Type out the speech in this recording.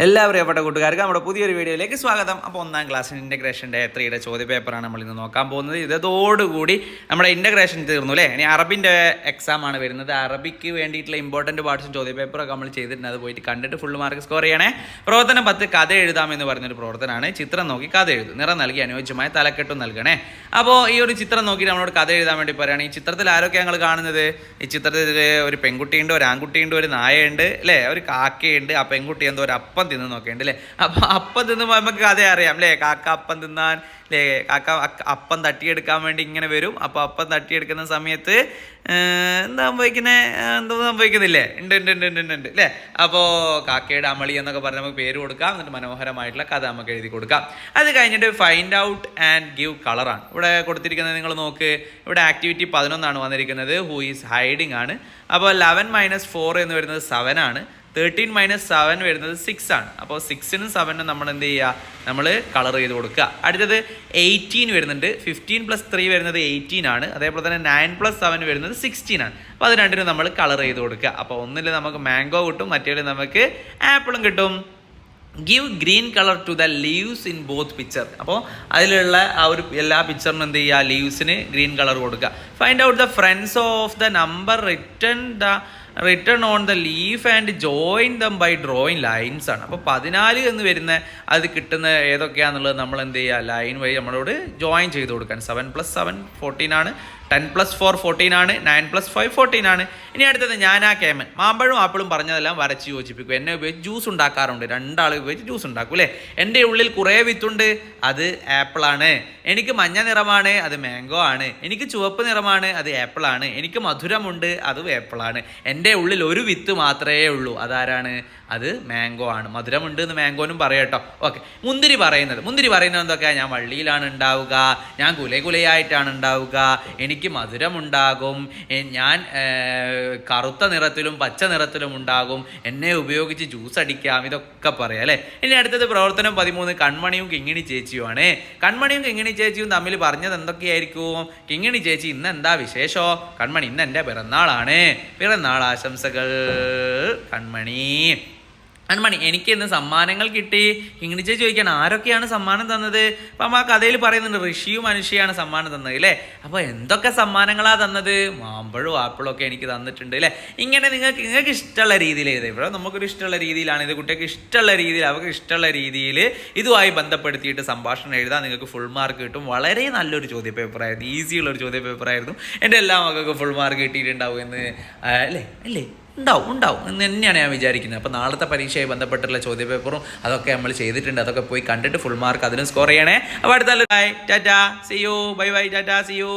എല്ലാ അവിടെ കൂട്ടുകാർക്ക് നമ്മുടെ പുതിയൊരു വീഡിയോയിലേക്ക് സ്വാഗതം. അപ്പോൾ ഒന്നാം ക്ലാസ്സിന് ഇന്റഗ്രേഷന്റെ എത്രയുടെ ചോദ്യ പേപ്പറാണ് നമ്മൾ ഇന്ന് നോക്കാൻ പോകുന്നത്. ഇതോടുകൂടി നമ്മുടെ ഇന്റഗ്രേഷൻ തീർന്നു അല്ലേ? ഇനി അറബിന്റെ എക്സാം ആണ് വരുന്നത്. അറബിക്ക് വേണ്ടിയിട്ടുള്ള ഇമ്പോർട്ടന്റ് പാർട്സും ചോദ്യ പേപ്പറൊക്കെ നമ്മൾ ചെയ്തിട്ടുണ്ട്. അത് പോയിട്ട് കണ്ടിട്ട് ഫുൾ മാർക്ക് സ്കോർ ചെയ്യണേ. പ്രവർത്തനം പത്ത് കഥ എഴുതാമെന്ന് പറഞ്ഞൊരു പ്രവർത്തനമാണ് ചിത്രം നോക്കി കഥ എഴുതും. നിറം നൽകി അനുയോജ്യമായ തലക്കെട്ടും നൽകണേ. അപ്പോൾ ഈ ഒരു ചിത്രം നോക്കി നമ്മളോട് കഥ എഴുതാൻ വേണ്ടി പറയുകയാണ്. ഈ ചിത്രത്തിൽ ആരൊക്കെയാണ് ഞങ്ങൾ കാണുന്നത്? ഈ ചിത്രത്തിൽ ഒരു പെൺകുട്ടിയുണ്ട് ഒരു ആൺകുട്ടിയുണ്ട് ഒരു നായയുണ്ട് അല്ലേ? ഒരു കാക്കയുണ്ട് ആ പെൺകുട്ടി എന്തോ ഒരു അപ്പം തിന്ന് നോക്കേണ്ട അല്ലേ അപ്പം അപ്പം തിന്നുമ്പോൾ നമുക്ക് കഥ അറിയാം അല്ലേ കാക്ക അപ്പം തിന്നാൻ അല്ലേ കാക്ക അപ്പം തട്ടിയെടുക്കാൻ വേണ്ടി ഇങ്ങനെ വരും. അപ്പോൾ അപ്പം തട്ടിയെടുക്കുന്ന സമയത്ത് എന്താ സംഭവിക്കുന്നത് എന്തോ സംഭവിക്കുന്നില്ലേ? ഉണ്ട് ഉണ്ട് ഉണ്ട് ഉണ്ട് ഉണ്ട് അല്ലേ അപ്പോൾ കാക്കയുടെ അമളി എന്നൊക്കെ പറഞ്ഞ് നമുക്ക് പേര് കൊടുക്കാം. എന്നിട്ട് മനോഹരമായിട്ടുള്ള കഥ നമുക്ക് എഴുതി കൊടുക്കാം. അത് കഴിഞ്ഞിട്ട് ഫൈൻഡ് ഔട്ട് ആൻഡ് ഗിവ് കളറാണ് ഇവിടെ കൊടുത്തിരിക്കുന്നത് നിങ്ങൾ നോക്ക്. ഇവിടെ ആക്ടിവിറ്റി പതിനൊന്നാണ് വന്നിരിക്കുന്നത്. ഹൂ ഈസ് ഹൈഡിങ് ആണ്. അപ്പോൾ ലെവൻ മൈനസ് ഫോർ എന്ന് വരുന്നത് സെവൻ ആണ്. തേർട്ടീൻ മൈനസ് സെവൻ വരുന്നത് സിക്സ് ആണ്. അപ്പോൾ സിക്സിനും സെവനും നമ്മൾ എന്ത് ചെയ്യുക? നമ്മൾ കളർ ചെയ്ത് കൊടുക്കുക. അടുത്തത് എയ്റ്റീൻ വരുന്നുണ്ട്. ഫിഫ്റ്റീൻ പ്ലസ് ത്രീ വരുന്നത് എയ്റ്റീൻ ആണ്. അതേപോലെ തന്നെ നയൻ പ്ലസ് സെവൻ വരുന്നത് സിക്സ്റ്റീൻ ആണ്. അപ്പോൾ അത് രണ്ടിനും നമ്മൾ കളർ ചെയ്ത് കൊടുക്കുക. അപ്പോൾ ഒന്നിൽ നമുക്ക് മാംഗോ കിട്ടും മറ്റേതിൽ നമുക്ക് ആപ്പിളും കിട്ടും. Give green colour to the leaves in both picture അപ്പോൾ അതിലുള്ള ആ ഒരു എല്ലാ പിക്ചറിനും എന്ത് ചെയ്യുക? ലീവ്സിന് ഗ്രീൻ കളർ കൊടുക്കുക. Find out the friends of the number return the return on the leaf and join them by drawing lines ആണ്. അപ്പോൾ പതിനാല് എന്ന് വരുന്ന അത് കിട്ടുന്ന ഏതൊക്കെയാണെന്നുള്ളത് നമ്മൾ എന്ത് ചെയ്യുക? ലൈൻ വഴി നമ്മളോട് ജോയിൻ ചെയ്ത് കൊടുക്കാൻ. സെവൻ പ്ലസ് സെവൻ ഫോർട്ടീൻ ആണ്. ടെൻ പ്ലസ് ഫോർ ഫോർട്ടീൻ ആണ്. നയൻ പ്ലസ് ഫൈവ് ഫോർട്ടീൻ ആണ്. ഇനി അടുത്തത് ഞാൻ ആ കേമൻ. മാമ്പഴവും ആപ്പിളും പറഞ്ഞതെല്ലാം വരച്ച് യോജിപ്പിക്കും എന്നെ ഉപയോഗിച്ച് ജ്യൂസ് ഉണ്ടാക്കാറുണ്ട്. രണ്ടാൾ ഉപയോഗിച്ച് ജ്യൂസ് ഉണ്ടാക്കും അല്ലേ? എന്റെ ഉള്ളിൽ കുറേ വിത്തുണ്ട്. അത് ആപ്പിളാണ്. എനിക്ക് മഞ്ഞ നിറമാണ്. അത് മാംഗോ ആണ്. എനിക്ക് ചുവപ്പ് നിറമാണ്. അത് ആപ്പിളാണ്. എനിക്ക് മധുരമുണ്ട് അതും ആപ്പിളാണ്. എന്റെ ഉള്ളിൽ ഒരു വിത്ത് മാത്രമേ ഉള്ളൂ. അതാരാണ്? അത് മാംഗോ ആണ്. മധുരമുണ്ട് എന്ന് മാംഗോനും പറയട്ടോ ഓക്കെ. മുന്തിരി പറയുന്നത്. മുന്തിരി പറയുന്നത് എന്തൊക്കെയാണ് ഞാൻ വള്ളിയിലാണ് ഉണ്ടാവുക. ഞാൻ കുലകുലയായിട്ടാണ് ഉണ്ടാവുക. എനിക്ക് മധുരമുണ്ടാകും. ഞാൻ കറുത്ത നിറത്തിലും പച്ച നിറത്തിലും ഉണ്ടാകും. എന്നെ ഉപയോഗിച്ച് ജ്യൂസ് അടിക്കാം. ഇതൊക്കെ പറയാം അല്ലേ? ഇനി അടുത്തത് പ്രവർത്തനം പതിമൂന്ന്. കൺമണിയും കിങ്ങിണി ചേച്ചിയുമാണ്. കൺമണിയും കിങ്ങിണി ചേച്ചിയും തമ്മിൽ പറഞ്ഞത് എന്തൊക്കെയായിരിക്കും? കിങ്ങിണി ചേച്ചി ഇന്ന് എന്താ വിശേഷോ? കൺമണി ഇന്ന് എന്റെ പിറന്നാളാണ്. പിറന്നാൾ ആശംസകൾ. കൺമണി. കൺമണി എനിക്ക് ഇന്ന് സമ്മാനങ്ങൾ കിട്ടി. ഇങ്ങനെ ചോദിക്കാൻ ആരൊക്കെയാണ് സമ്മാനം തന്നത്? അപ്പം ആ കഥയിൽ പറയുന്നുണ്ട് ഋഷിയും മനുഷ്യയാണ് സമ്മാനം തന്നത് അല്ലേ അപ്പോൾ എന്തൊക്കെ സമ്മാനങ്ങളാണ് തന്നത്? മാമ്പഴവും ആപ്പിളും ഒക്കെ എനിക്ക് തന്നിട്ടുണ്ട് അല്ലേ ഇങ്ങനെ നിങ്ങൾക്ക് നിങ്ങൾക്ക് ഇഷ്ടമുള്ള രീതിയിൽ എഴുതുക ഇവിടെ നമുക്കൊരു ഇഷ്ടമുള്ള രീതിയിലാണ് ഇത്. കുട്ടികൾക്ക് ഇഷ്ടമുള്ള രീതിയിൽ അവർക്ക് ഇഷ്ടമുള്ള രീതിയിൽ ഇതുമായി ബന്ധപ്പെടുത്തിയിട്ട് സംഭാഷണം എഴുതാൻ നിങ്ങൾക്ക് ഫുൾ മാർക്ക് കിട്ടും. വളരെ നല്ലൊരു ചോദ്യ പേപ്പറായിരുന്നു ഈസിയുള്ള ഒരു ചോദ്യ പേപ്പറായിരുന്നു എന്റെ എല്ലാ മക്കൾക്കും ഫുൾ മാർക്ക് കിട്ടിയിട്ടുണ്ടാവും എന്ന് അല്ലേ? അല്ലേ? ഉണ്ടാവും ഉണ്ടാവും. എന്ന് തന്നെയാണ് ഞാൻ വിചാരിക്കുന്നത്. അപ്പോൾ നാളത്തെ പരീക്ഷയെ ബന്ധപ്പെട്ടുള്ള ചോദ്യപേപ്പറും അതൊക്കെ നമ്മൾ ചെയ്തിട്ടുണ്ട്. അതൊക്കെ പോയി കണ്ടിട്ട് ഫുൾ മാർക്ക് അതിനും സ്കോർ ചെയ്യണേ. അപ്പോൾ അടുത്ത bye tata. See you bye bye tata. See you